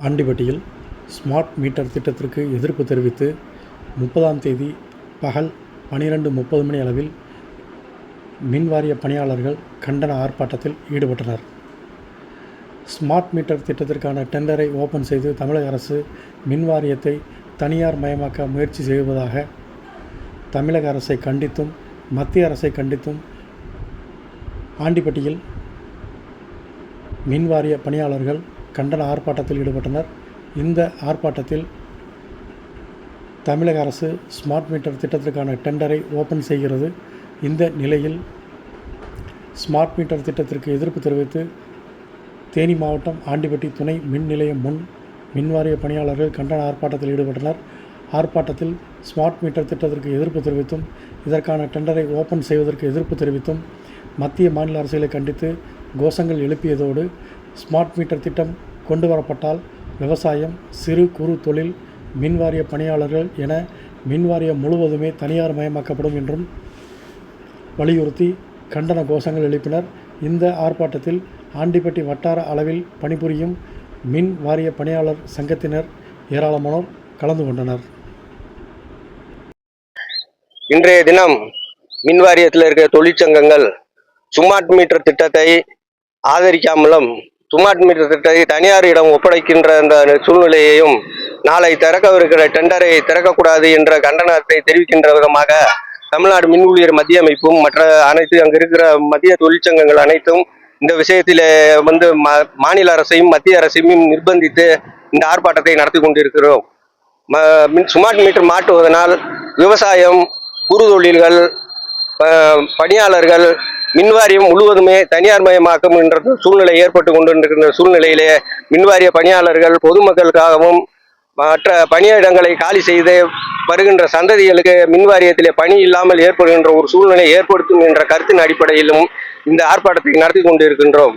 ஆண்டிபட்டியில் smart meter திட்டத்திற்கு எதிர்ப்பு தெரிவித்து முப்பதாம் தேதி பகல் பனிரெண்டு முப்பது மணி அளவில் மின்வாரிய பணியாளர்கள் கண்டன ஆர்ப்பாட்டத்தில் ஈடுபட்டனர். ஸ்மார்ட் மீட்டர் திட்டத்திற்கான டெண்டரை ஓப்பன் செய்து தமிழக அரசு மின்வாரியத்தை தனியார் மயமாக்க முயற்சி செய்வதாக தமிழக அரசை கண்டித்தும் மத்திய அரசை கண்டித்தும் ஆண்டிப்பட்டியில் மின்வாரிய பணியாளர்கள் கண்டன ஆர்ப்பாட்டத்தில் ஈடுபட்டனர். இந்த ஆர்ப்பாட்டத்தில் தமிழக அரசு ஸ்மார்ட் மீட்டர் திட்டத்திற்கான டெண்டரை ஓப்பன் செய்கிறது. இந்த நிலையில் ஸ்மார்ட் மீட்டர் திட்டத்திற்கு எதிர்ப்பு தெரிவித்து தேனி மாவட்டம் ஆண்டிப்பட்டி துணை மின் நிலையம் முன் மின்வாரிய பணியாளர்கள் கண்டன ஆர்ப்பாட்டத்தில் ஈடுபட்டனர். ஆர்ப்பாட்டத்தில் ஸ்மார்ட் மீட்டர் திட்டத்திற்கு எதிர்ப்பு தெரிவித்தும் இதற்கான டெண்டரை ஓப்பன் செய்வதற்கு எதிர்ப்பு தெரிவித்தும் மத்திய மாநில அரசுகளை கண்டித்து கோஷங்கள் எழுப்பியதோடு ஸ்மார்ட் மீட்டர் திட்டம் கொண்டு வரப்பட்டால் விவசாயம் சிறு குறு தொழில் மின்வாரிய பணியாளர்கள் என மின்வாரியம் முழுவதுமே தனியார் மயமாக்கப்படும் என்றும் வலியுறுத்தி கண்டன கோஷங்கள் எழுப்பினர். இந்த ஆர்ப்பாட்டத்தில் ஆண்டிப்பட்டி வட்டார அளவில் பணிபுரியும் மின் வாரிய பணியாளர் சங்கத்தினர் ஏராளமானோர் கலந்து கொண்டனர். இன்றைய தினம் மின் வாரியத்தில் இருக்கிற தொழிற்சங்கங்கள் சுமார்ட் மீட்டர் திட்டத்தை ஆதரிக்காமலும் ஸ்மார்ட் மீட்டர் திட்டத்தை தனியாரிடம் ஒப்படைக்கின்ற அந்த சூழ்நிலையையும் நாளை திறக்கவிருக்கிற டெண்டரை திறக்கக்கூடாது என்ற கண்டனத்தை தெரிவிக்கின்ற விதமாக தமிழ்நாடு மின் ஊழியர் மத்திய அமைப்பும் மற்ற அனைத்து அங்கு இருக்கிற மத்திய தொழிற்சங்கங்கள் அனைத்தும் இந்த விஷயத்திலே வந்து மாநில அரசையும் மத்திய அரசையும் நிர்பந்தித்து இந்த ஆர்ப்பாட்டத்தை நடத்தி கொண்டிருக்கிறோம். ம- மின் ஸ்மார்ட் மீட்டர் மாட்டுவதனால் விவசாயம் குறு தொழில்கள் பணியாளர்கள் மின்வாரியம் முழுவதுமே தனியார் மயமாக்கும் என்ற சூழ்நிலை ஏற்பட்டு கொண்டிருக்கின்ற சூழ்நிலையிலே மின்வாரிய பணியாளர்கள் பொதுமக்களுக்காகவும் மற்ற பணியிடங்களை காலி செய்து வருகின்ற சந்ததிகளுக்கு மின்வாரியத்திலே பணி இல்லாமல் ஏற்படுகின்ற ஒரு சூழ்நிலை ஏற்படுத்தும் என்ற கருத்தின் அடிப்படையிலும் இந்த ஆர்ப்பாட்டத்தை நடத்தி கொண்டிருக்கின்றோம்.